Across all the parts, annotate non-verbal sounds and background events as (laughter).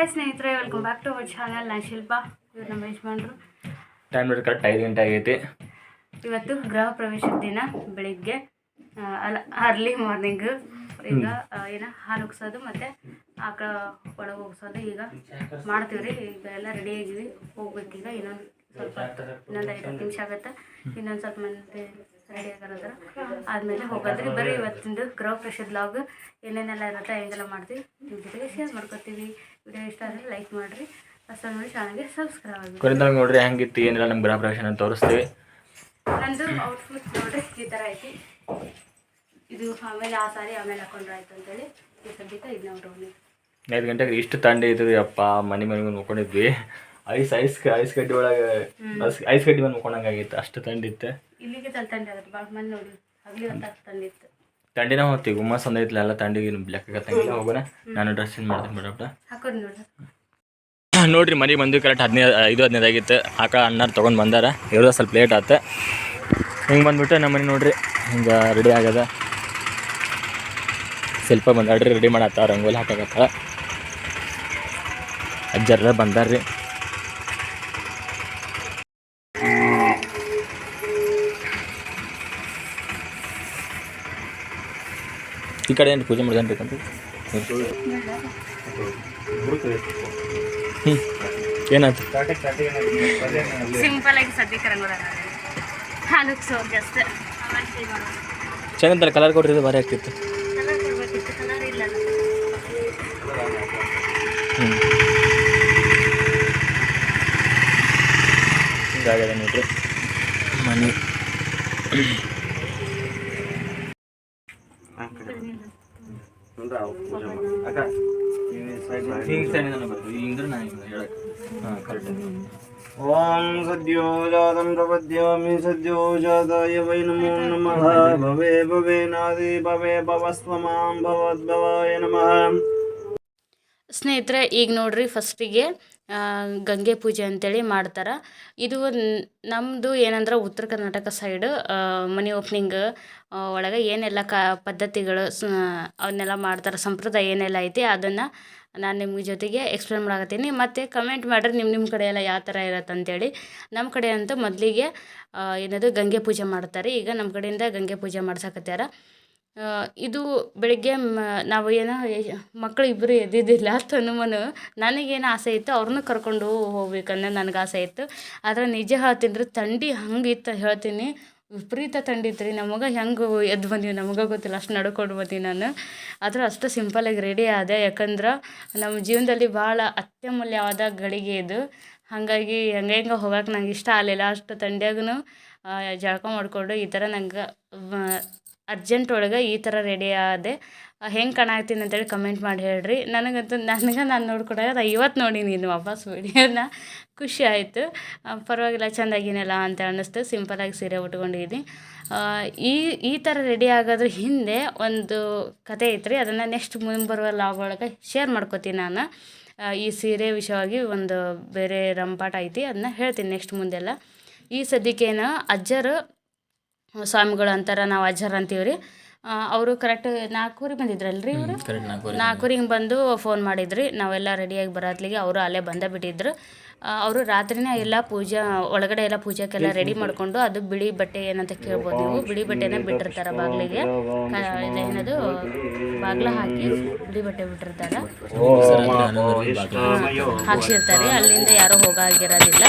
Hi ಸ್ನೇಹಿತರೆ welcome back to our channel ನಾನು ಶಿಲ್ಪ ಇವ್ರು ನಮ್ಮ ಯಜಮಾನ್ರು. ಟೈಮ್ ನೋಡಿ ಕರೆಕ್ಟ್ ಐದು ಗಂಟೆ ಆಗೈತಿ. ಇವತ್ತು ಗೃಹ ಪ್ರವೇಶದ ದಿನ ಬೆಳಿಗ್ಗೆ ಅಲ್ಲ ಅರ್ಲಿ ಮಾರ್ನಿಂಗ್ ಈಗ ಏನ ಹಾಲು ಉಗ್ಸೋದು ಮತ್ತು ಆಕಳ ಒಳಗೆ ಹೋಗ್ಸೋದು ಈಗ ಮಾಡ್ತೀವಿ ರೀ ಈಗ ಎಲ್ಲ ರೆಡಿ ಆಗಿವಿ ಹೋಗ್ಬೇಕೀಗ ಇನ್ನೊಂದು ಸ್ವಲ್ಪ ಇನ್ನೊಂದು ಐದು ನಿಮಿಷ ಆಗುತ್ತೆ. ಇನ್ನೊಂದು ಸ್ವಲ್ಪ ಮಂದಿ ರೆಡಿ ಆಗಿರೋದ್ರ ಆದಮೇಲೆ ಹೋಗೋದ್ರಿ. ಬರೀ ಇವತ್ತಿಂದು ಗೃಹ ಪ್ರವೇಶದ ಲಾಗ್ ಏನೇನೆಲ್ಲ ಇರುತ್ತೆ ಹೆಂಗೆಲ್ಲ ಮಾಡ್ತೀವಿ ನಿಮ್ಮ ಜೊತೆಗೆ ಶೇರ್ ಮಾಡ್ಕೊತೀವಿ. ವಿಡಿಯೋ ಇಷ್ಟ ಆದರೆ ಲೈಕ್ ಮಾಡಿರಿ. ಫಸ್ಟ್ ನೋಡಿ ಚಾನಲ್ಗೆ ಸಬ್ಸ್ಕ್ರೈಬ್ ಆಗಿ ಕೊರಿಯಂದಾಗ ನೋಡ್ರಿ ಹೆಂಗಿತ್ತು ಏನಿಲ್ಲ ನಮ್ಮ ಗೃಹ ಪ್ರವೇಶ ಅಂತ ತೋರಿಸ್ತೀವಿ. ನಂದು ಔಟ್ಫಿಟ್ ನೋಡ್ರಿ ಈ ಥರ ಐತಿ. ಇದು ಆಮೇಲೆ ಆ ಸಾರಿ ಆಮೇಲೆ ಹಾಕೊಂಡ್ರೆ ಆಯ್ತು ಅಂತೇಳಿ. ಈ ಸದ್ಯಕ್ಕೆ ಇದು ನೋಡ್ರಿ ಐದು ಗಂಟೆಗೆ ಇಷ್ಟು ತಂಡ ಇದ್ರಿ ಅಪ್ಪ ಮನೆ ಮನೆ ನೋಡ್ಕೊಂಡಿದ್ವಿ ಐಸ್ ಐಸ್ ಐಸ್ ಕಡ್ಡಿ ಒಳಗೆ ಐಸ್ ಕಡ್ಡಿ ಮೇಲೆ ಮುಕೊಂಡಂಗಾಗಿತ್ತು ಆಗಿತ್ತು ಅಷ್ಟು ತಂಡಿತ್ತು ಇಲ್ಲಿಗೆ ತಲೆ ತಂಡಿ ಆಗುತ್ತೆ ಭಾಳ ಮನೆ ನೋಡಿ ಹಗಲಿ ಹೊತ್ತ ತಂದಿತ್ತು ತಂಡಿನ ಹೋಗ್ತೀವಿ ಗುಮ್ಮಸ್ ಒಂದ್ ಐತ್ಲ ಎಲ್ಲ ತಂಡಿಗೆ ಲೆಕ್ಕ ತಂಗಿಲ್ಲ ಹೋಗೋಣ. ನಾನು ಡ್ರೆಸ್ ಚೇಂಜ್ ಮಾಡ್ತೀನಿ ಬಿಡಪ್ಪ ನೋಡ್ರಿ ಮನೆ ಬಂದು ಕರೆಕ್ಟ್ ಹದಿನೈದು ಐದು ಹದಿನೈದು ಆಗಿತ್ತು. ಆಕ ಅಣ್ಣಾರು ತೊಗೊಂಡು ಬಂದಾರ. ಇರೋದು ಸ್ವಲ್ಪ ಲೇಟ್ ಆತ. ಹಿಂಗೆ ಬಂದ್ಬಿಟ್ಟು ನಮ್ಮ ಮನೆ ನೋಡ್ರಿ ಹಿಂಗೆ ರೆಡಿ ಆಗ್ಯದ. ಸ್ವಲ್ಪ ಬಂದಾಡ್ರಿ ರೆಡಿ ಮಾಡತ್ತ ರಂಗೋಲಿ ಹಾಕಾಕತ್ತ ಅಜ್ಜರ ಬಂದಾರ್ರಿ. ಈ ಕಡೆ ಏನು ಪೂಜೆ ಮಾಡ್ದಂತ ಹ್ಞೂ ಏನಾಯ್ತು? ಸಿಂಪಲ್ ಆಗಿ ಸದ್ಯಕ್ಕೆ ರಂಗೋಲಿ ಹಾಲು ಕಲರ್ ಕೊಟ್ಟಿದ್ದು ಭಾರಿ ಆಗ್ತಿತ್ತು. ಹಿಂಗಾಗ್ಯದ ನೋಡ್ರಿ. ಮನೆ. ಸ್ನೇಹಿತರೆ ಈಗ ನೋಡ್ರಿ ಫಸ್ಟಿಗೆ ಗಂಗೆ ಪೂಜೆ ಅಂತೇಳಿ ಮಾಡ್ತಾರೆ ಇದು ನಮ್ಮದು ಏನಂದ್ರೆ ಉತ್ತರ ಕರ್ನಾಟಕ ಸೈಡ್ ಮನಿ ಓಪನಿಂಗ್ ಒಳಗೆ ಏನೆಲ್ಲ ಕ ಪದ್ಧತಿಗಳು ಅವನ್ನೆಲ್ಲ ಮಾಡ್ತಾರೆ ಸಂಪ್ರದಾಯ ಏನೆಲ್ಲ ಐತಿ ಅದನ್ನು ನಾನು ನಿಮ್ಮ ಜೊತೆಗೆ ಎಕ್ಸ್ಪ್ಲೇನ್ ಮಾಡಕತ್ತೀನಿ ಮತ್ತು ಕಮೆಂಟ್ ಮಾಡಿರಿ ನಿಮ್ಮ ನಿಮ್ಮ ಕಡೆ ಎಲ್ಲ ಯಾವ ಥರ ಇರತ್ತೆ ಅಂತೇಳಿ ನಮ್ಮ ಕಡೆ ಅಂತೂ ಮೊದಲಿಗೆ ಏನದು ಗಂಗೆ ಪೂಜೆ ಮಾಡ್ತಾರೆ ಈಗ ನಮ್ಮ ಕಡೆಯಿಂದ ಗಂಗೆ ಪೂಜೆ ಮಾಡ್ಸಕತ್ಯಾರ ಇದು ಬೆಳಿಗ್ಗೆ ಮ, ನಾವು ಏನೋ ಮಕ್ಕಳು ಇಬ್ಬರು ಎದ್ದಿದ್ದಿಲ್ಲ ತನುಮನು ನನಗೇನು ಆಸೆ ಇತ್ತು, ಅವ್ರನ್ನೂ ಕರ್ಕೊಂಡು ಹೋಗ್ಬೇಕನ್ನೋ ನನಗೆ ಆಸೆ ಇತ್ತು. ಆದರೆ ನಿಜ ಹೇಳ್ತೀನಿ ಥಂಡಿ ಹಂಗಿತ್ತು ಹೇಳ್ತೀನಿ. ವಿಪರೀತ ಥಂಡಿ ಇತ್ತು ರೀ, ನಮಗೆ ಹೆಂಗೆ ಎದ್ದು ಬಂದೀವಿ ನಮಗೆ ಗೊತ್ತಿಲ್ಲ, ಅಷ್ಟು ನಡ್ಕೊಂಡು ಬಂದೀನಿ ನಾನು. ಆದ್ರೆ ಅಷ್ಟು ಸಿಂಪಲಾಗಿ ರೆಡಿ ಆದೆ, ಯಾಕಂದ್ರೆ ನಮ್ಮ ಜೀವನದಲ್ಲಿ ಭಾಳ ಅತ್ಯಮೂಲ್ಯವಾದ ಗಳಿಗೆ ಇದು. ಹಾಗಾಗಿ ಹೆಂಗೆ ಹೆಂಗೆ ಹೋಗಕ್ಕೆ ನಂಗೆ ಇಷ್ಟ ಆಗಲಿಲ್ಲ, ಅಷ್ಟು ಥಂಡ್ಯಾಗೂ ಜಳಕ ಮಾಡಿಕೊಂಡು ಈ ಥರ ನಂಗೆ ಅರ್ಜೆಂಟ್ ಒಳಗೆ ಈ ಥರ ರೆಡಿ ಆದೆ. ಹೆಂಗೆ ಕಾಣಾಕತ್ತೀನಿ ಅಂತೇಳಿ ಕಮೆಂಟ್ ಮಾಡಿ ಹೇಳ್ರಿ. ನನಗಂತೂ, ನನಗೆ ನಾನು ನೋಡ್ಕೊಂಡಾಗ ಇವತ್ತು ನೋಡಿ ನೀನು ವಾಪಸ್ ವೀಡಿಯೋನ. ಖುಷಿ ಆಯಿತು. ಪರವಾಗಿಲ್ಲ ಚೆಂದಾಗಿನಲ್ಲ ಅಂತ ಅನ್ನಿಸ್ತು. ಸಿಂಪಲಾಗಿ ಸೀರೆ ಉಟ್ಕೊಂಡಿದ್ದೀನಿ. ಈ ಈ ಥರ ರೆಡಿ ಆಗೋದ್ರ ಹಿಂದೆ ಒಂದು ಕತೆ ಐತ್ರಿ. ಅದನ್ನು ನೆಕ್ಸ್ಟ್ ಮುಂಬರುವ ಲಾಗ್ ಒಳಗೆ ಶೇರ್ ಮಾಡ್ಕೋತೀನಿ ನಾನು. ಈ ಸೀರೆ ವಿಷಯವಾಗಿ ಒಂದು ಬೇರೆ ರಂಪಾಟ ಐತಿ. ಅದನ್ನ ಹೇಳ್ತೀನಿ ನೆಕ್ಸ್ಟ್ ಮುಂದೆಲ್ಲ. ಈ ಸದ್ಯಕ್ಕೇನು ಅಜ್ಜರು ಸ್ವಾಮಿಗಳು ಅಂತಾರೆ ನಾವು ಅಜ್ಜರ್ ಅಂತೀವಿ ರೀ ಅವರು ಕರೆಕ್ಟ್ ನಾಲ್ಕೂರಿಗೆ ಬಂದಿದ್ರಲ್ರಿ ಇವರು? ಕರೆಕ್ಟ್ ನಾಲ್ಕು ನಾಲ್ಕೂರಿಗೆ ಬಂದು ಫೋನ್ ಮಾಡಿದ್ರಿ. ನಾವೆಲ್ಲ ರೆಡಿಯಾಗಿ ಬರತ್ಲಿಗೆ ಅವರು ಅಲ್ಲೇ ಬಂದೇ ಬಿಟ್ಟಿದ್ರು. ಅವರು ರಾತ್ರಿನೇ ಎಲ್ಲ ಪೂಜಾ ಒಳಗಡೆ ಎಲ್ಲ ಪೂಜೆಗೆಲ್ಲ ರೆಡಿ ಮಾಡಿಕೊಂಡು ಅದು ಬಿಳಿ ಬಟ್ಟೆ ಏನಂತ ಕೇಳ್ಬೋದು ನೀವು. ಬಿಳಿ ಬಟ್ಟೆನ ಬಿಟ್ಟಿರ್ತಾರೆ ಬಾಗಿಲಿಗೆ. ಏನದು? ಬಾಗ್ಲ ಹಾಕಿ ಬಿಳಿ ಬಟ್ಟೆ ಬಿಟ್ಟಿರ್ತಾರೆ. ಹಾಕ್ಸಿರ್ತಾರೆ. ಅಲ್ಲಿಂದ ಯಾರೂ ಹೋಗಾಗಿರೋದಿಲ್ಲ.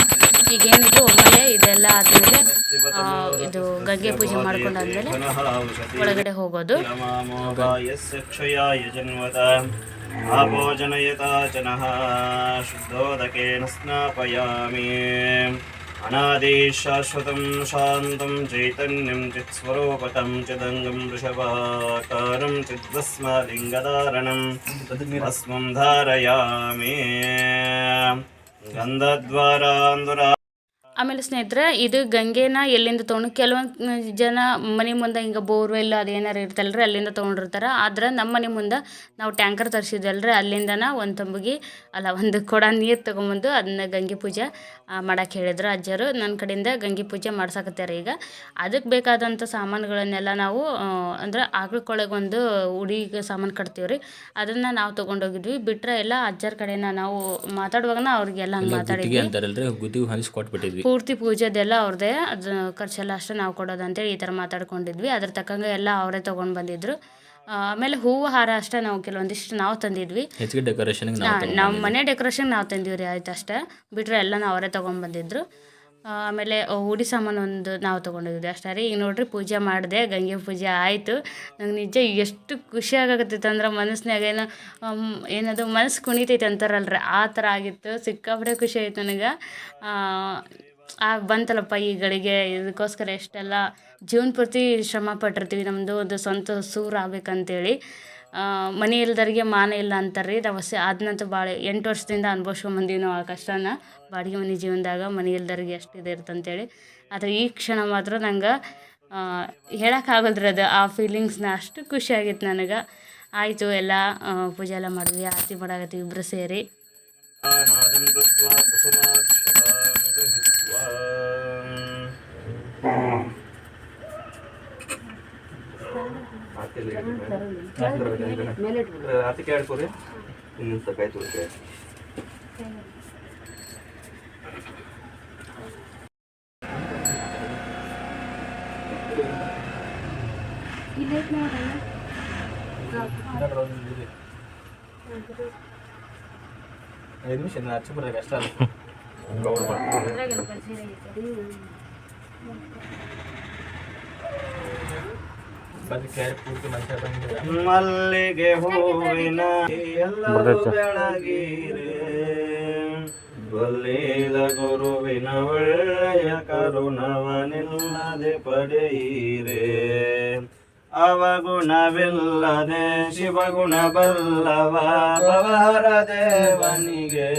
ಈಗೇನಿದ್ರು ಒಮ್ಮೆಲೆ ಇದೆಲ್ಲ ಆದಮೇಲೆ ಇದು ಗಂಗೆ ಪೂಜೆ ಮಾಡ್ಕೊಂಡಾದ್ಮೇಲೆ ಒಳಗಡೆ ಹೋಗೋದು ಆಪೋಜನಯತ ಜನಃ ಶುದ್ಧೋದಕೇಣ ಸ್ನಾಪಯಾಮಿ ಅನಾದಿ ಶಾಶ್ವತಂ ಶಾಂತಂ ಚೈತನ್ಯಂ ಚಿತ್ಸ್ವರೂಪಕಂ ಚಿದಂಗಂ ವೃಷಭಾಕಾರಂ ಚಿದ್ಭಸ್ಮಲಿಂಗಧಾರಣಂ ಭಸ್ಮಂ ಆಮೇಲೆ ಸ್ನೇಹಿತರೆ ಇದು ಗಂಗೆನ ಎಲ್ಲಿಂದ ತೊಗೊಂಡು ಕೆಲವೊಂದು ಜನ ಮನೆ ಮುಂದೆ ಹಿಂಗೆ ಬೋರ್ವೆಲ್ ಅದು ಏನಾರು ಇರ್ತಲ್ರಿ ಅಲ್ಲಿಂದ ತೊಗೊಂಡಿರ್ತಾರೆ. ಆದ್ರೆ ನಮ್ಮ ಮನೆ ಮುಂದೆ ನಾವು ಟ್ಯಾಂಕರ್ ತರಿಸಿದ್ವಲ್ರಿ ಅಲ್ಲಿಂದನ ಒಂದು ತಂಬಿಗೆ ಅಲ್ಲ ಒಂದು ಕೊಡ ನೀರು ತೊಗೊಂಬಂದು ಅದನ್ನ ಗಂಗೆ ಪೂಜೆ ಮಾಡಕ್ಕೆ ಹೇಳಿದ್ರು ಅಜ್ಜರು. ನನ್ನ ಕಡೆಯಿಂದ ಗಂಗೆ ಪೂಜೆ ಮಾಡ್ಸಾಕತ್ತಾರೆ ಈಗ. ಅದಕ್ಕೆ ಬೇಕಾದಂಥ ಸಾಮಾನುಗಳನ್ನೆಲ್ಲ ನಾವು ಅಂದ್ರೆ ಒಂದು ಉಡಿಗೆ ಸಾಮಾನು ಕಟ್ತೀವ್ರಿ. ಅದನ್ನ ನಾವು ತೊಗೊಂಡೋಗಿದ್ವಿ ಬಿಟ್ಟರೆ ಎಲ್ಲ ಅಜ್ಜರ ಕಡೆನ ನಾವು ಮಾತಾಡುವಾಗನ ಅವ್ರಿಗೆಲ್ಲ ಹಂಗೆ ಮಾತಾಡಿದ್ವಿ. ಕೊಟ್ಬಿಟ್ಟಿದ್ವಿ ಪೂರ್ತಿ ಪೂಜೆದೆಲ್ಲ ಅವ್ರದ್ದೇ ಅದು ಖರ್ಚೆಲ್ಲ ಅಷ್ಟೇ ನಾವು ಕೊಡೋದು ಅಂತೇಳಿ ಈ ಥರ ಮಾತಾಡ್ಕೊಂಡಿದ್ವಿ. ಅದ್ರ ತಕ್ಕಂಗೆ ಎಲ್ಲ ಅವರೇ ತೊಗೊಂಡು ಬಂದಿದ್ರು. ಆಮೇಲೆ ಹೂವು ಹಾರ ಅಷ್ಟೇ ನಾವು ಕೆಲವೊಂದಿಷ್ಟು ನಾವು ತಂದಿದ್ವಿ. ಡೆಕೋರೇಷನ್ ನಮ್ಮ ಮನೆ ಡೆಕೋರೇಷನ್ ನಾವು ತಂದಿವಿ ರೀ ಆಯ್ತು ಅಷ್ಟೇ. ಬಿಟ್ಟರೆ ಎಲ್ಲ ನಾವು ಅವರೇ ತೊಗೊಂಡು ಬಂದಿದ್ರು. ಆಮೇಲೆ ಉಡಿ ಸಾಮಾನು ಒಂದು ನಾವು ತೊಗೊಂಡಿದ್ವಿ ಅಷ್ಟೇ ರೀ. ಈಗ ನೋಡ್ರಿ ಪೂಜೆ ಮಾಡಿದೆ ಗಂಗೆ ಪೂಜೆ ಆಯಿತು. ನಂಗೆ ನಿಜ ಎಷ್ಟು ಖುಷಿ ಆಗಕತ್ತೈತೆ ಅಂದ್ರೆ ಮನಸ್ಸಿನಾಗ ಏನೋ ಏನದು ಮನಸ್ಸು ಕುಣಿತೈತೆ ಅಂತಾರಲ್ರಿ. ಆ ಥರ ಆಗಿತ್ತು. ಸಿಕ್ಕಾಪಟ್ಟೆ ಖುಷಿ ಆಯ್ತು ನನಗೆ. ಆಗ ಬಂತಲ್ಲಪ್ಪ ಈ ಗಳಿಗೆ. ಇದಕ್ಕೋಸ್ಕರ ಎಷ್ಟೆಲ್ಲ ಜೀವನ ಪೂರ್ತಿ ಶ್ರಮ ಪಟ್ಟಿರ್ತೀವಿ ನಮ್ಮದು ಒಂದು ಸ್ವಂತ ಸೂರು ಆಗ್ಬೇಕಂತೇಳಿ. ಮನೆ ಇಲ್ದವ್ರಿಗೆ ಮಾನ ಇಲ್ಲ ಅಂತಾರೆ ರೀ ಅವಶ್ಯ ಅದನ್ನಂತೂ ಭಾಳ ಎಂಟು ವರ್ಷದಿಂದ ಅನ್ಭವಿಸ್ಕೊಂಡ್ ಬಂದೀವಿ ನಾವು ಆ ಕಷ್ಟನ. ಬಾಡಿಗೆ ಮನೆ ಜೀವನದಾಗ ಮನೆ ಇಲ್ದವ್ರಿಗೆ ಎಷ್ಟು ಇದಿರುತ್ತೆ ಅಂತೇಳಿ ಆದರೆ ಈ ಕ್ಷಣ ಮಾತ್ರ ನಂಗೆ ಹೇಳೋಕ್ಕಾಗಲ್ರಿ ಅದು. ಆ ಫೀಲಿಂಗ್ಸ್ನ ಅಷ್ಟು ಖುಷಿಯಾಗಿತ್ತು ನನಗೆ. ಆಯಿತು, ಎಲ್ಲ ಪೂಜೆ ಎಲ್ಲ ಮಾಡಿದ್ವಿ. ಆರತಿ ಮಾಡಾಕತ್ತೀವಿ ಇಬ್ಬರು ಸೇರಿ. ಆರ್ತಿಕೆ ಹೇಳ್ಕೊರಿ ಇನ್ನೊಂದು ಸ್ವಲ್ಪ ಆಯ್ತು ಉಳಿಕೆ ಐದು ನಿಮಿಷ ಹಚ್ಚಿ ಬರ್ರಿ ಅಷ್ಟೇ ಮಲ್ಲಿಗೆ ಹೂವಿನ ಎಲ್ಲರೂ ಬೆಳಗಿರೆ ಬಲ್ಲಿದ ಗುರುವಿನ ಒಳ್ಳೆಯ ಕರುಣವನಿಲ್ಲದೆ ಪಡೆಯಿರೆ. ಅವಗುಣವಿಲ್ಲದೆ ಶಿವಗುಣ ಬಲ್ಲವ ಭವಹರ ದೇವನಿಗೆ.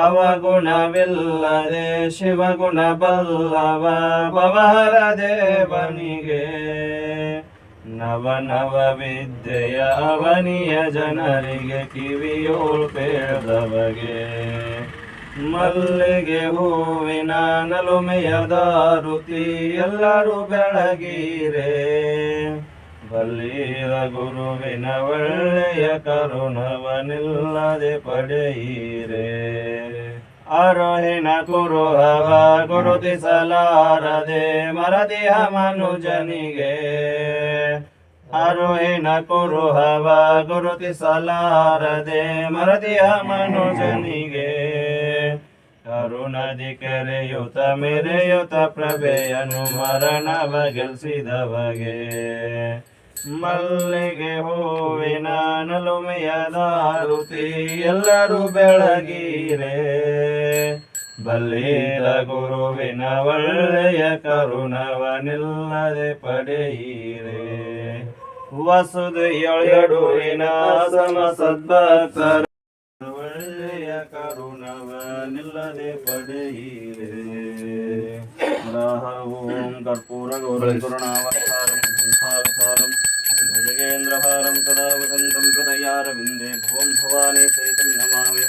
ಅವಗುಣವಿಲ್ಲದೆ ಶಿವಗುಣ ಬಲ್ಲವ ಭವಹರ ದೇವನಿಗೆ ನವ ನವ ವಿದ್ಯೆಯ ಅವನಿಯ ಜನರಿಗೆ ಕಿವಿಯೋಳ್ ಪೇಳದವಗೆ. ಮಲ್ಲಿಗೆ ಹೂವಿನ ನಲುಮೆಯ ದಾರುತಿ ಎಲ್ಲರೂ ಬೆಳಗಿರೆ. ಬಲ್ಲಿದ ಗುರುವಿನ ಒಳ್ಳೆಯ ಕರುಣವನಿಲ್ಲದೆ ಪಡೆಯಿರೆ. ಆರೋಹಿಣ ಕುರುಹವ ಗುರುತಿಸಲಾರದೆ ಮರದಿಹ ಮನುಜನಿಗೆ. ಆರೋಹಿಣ ಕುರುಹವ ಗುರುತಿಸಲಾರದೆ ಮರದಿಹ ಮನುಜನಿಗೆ. ಕರುಣದಿ ಕೆರೆಯುತ ಮೆರೆಯುತ ಪ್ರಭೆಯನು ಮರಣವ ಗೆಲ್ಸಿದವಗೆ. ಮಲ್ಲಿಗೆ ಹೂವಿನ ನಲುಮೆಯ ದಾರುತಿ ಎಲ್ಲರೂ ಬೆಳಗಿರೆ. ಬಲ್ಲಿದ ಗುರುವಿನ ಒಳ್ಳೆಯ ಕರುಣವನಿಲ್ಲದೆ ಪಡೆಯಿರೆ. ವಸುದೆಯೊಳಡುವಿನ ಸಮ ಸದ್ಭಕ್ತರ ಒಳ್ಳೆಯ ಕರುಣವ ನಿಲ್ಲದೆ ಪಡೆಯಿರೆ ಓಂ, ಕರ್ಪೂರ ಸಂಸಾರಸಾರಂ योगेन्द्रहारं सदा वसन्तं हृदयारविन्दे भुवं भवानी सहितं नमामि।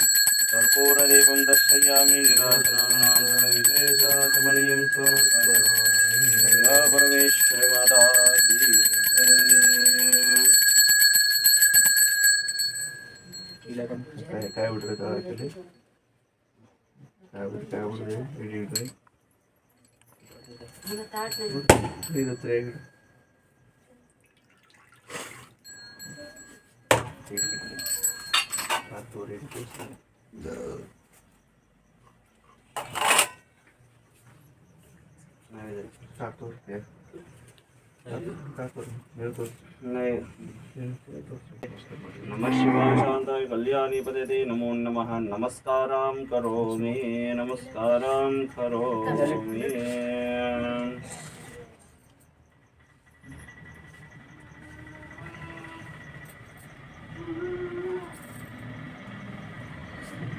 कर्पूरदीपं दर्शयामि ಕಾಯಿ ಬಿಡ್ರಿ ಇಡಿ ಇಡ್ರಿ ಇದು ಹತ್ರ ಇಡಿ. ಇಡಿ, ಇಡಿ. ಹಾಕ್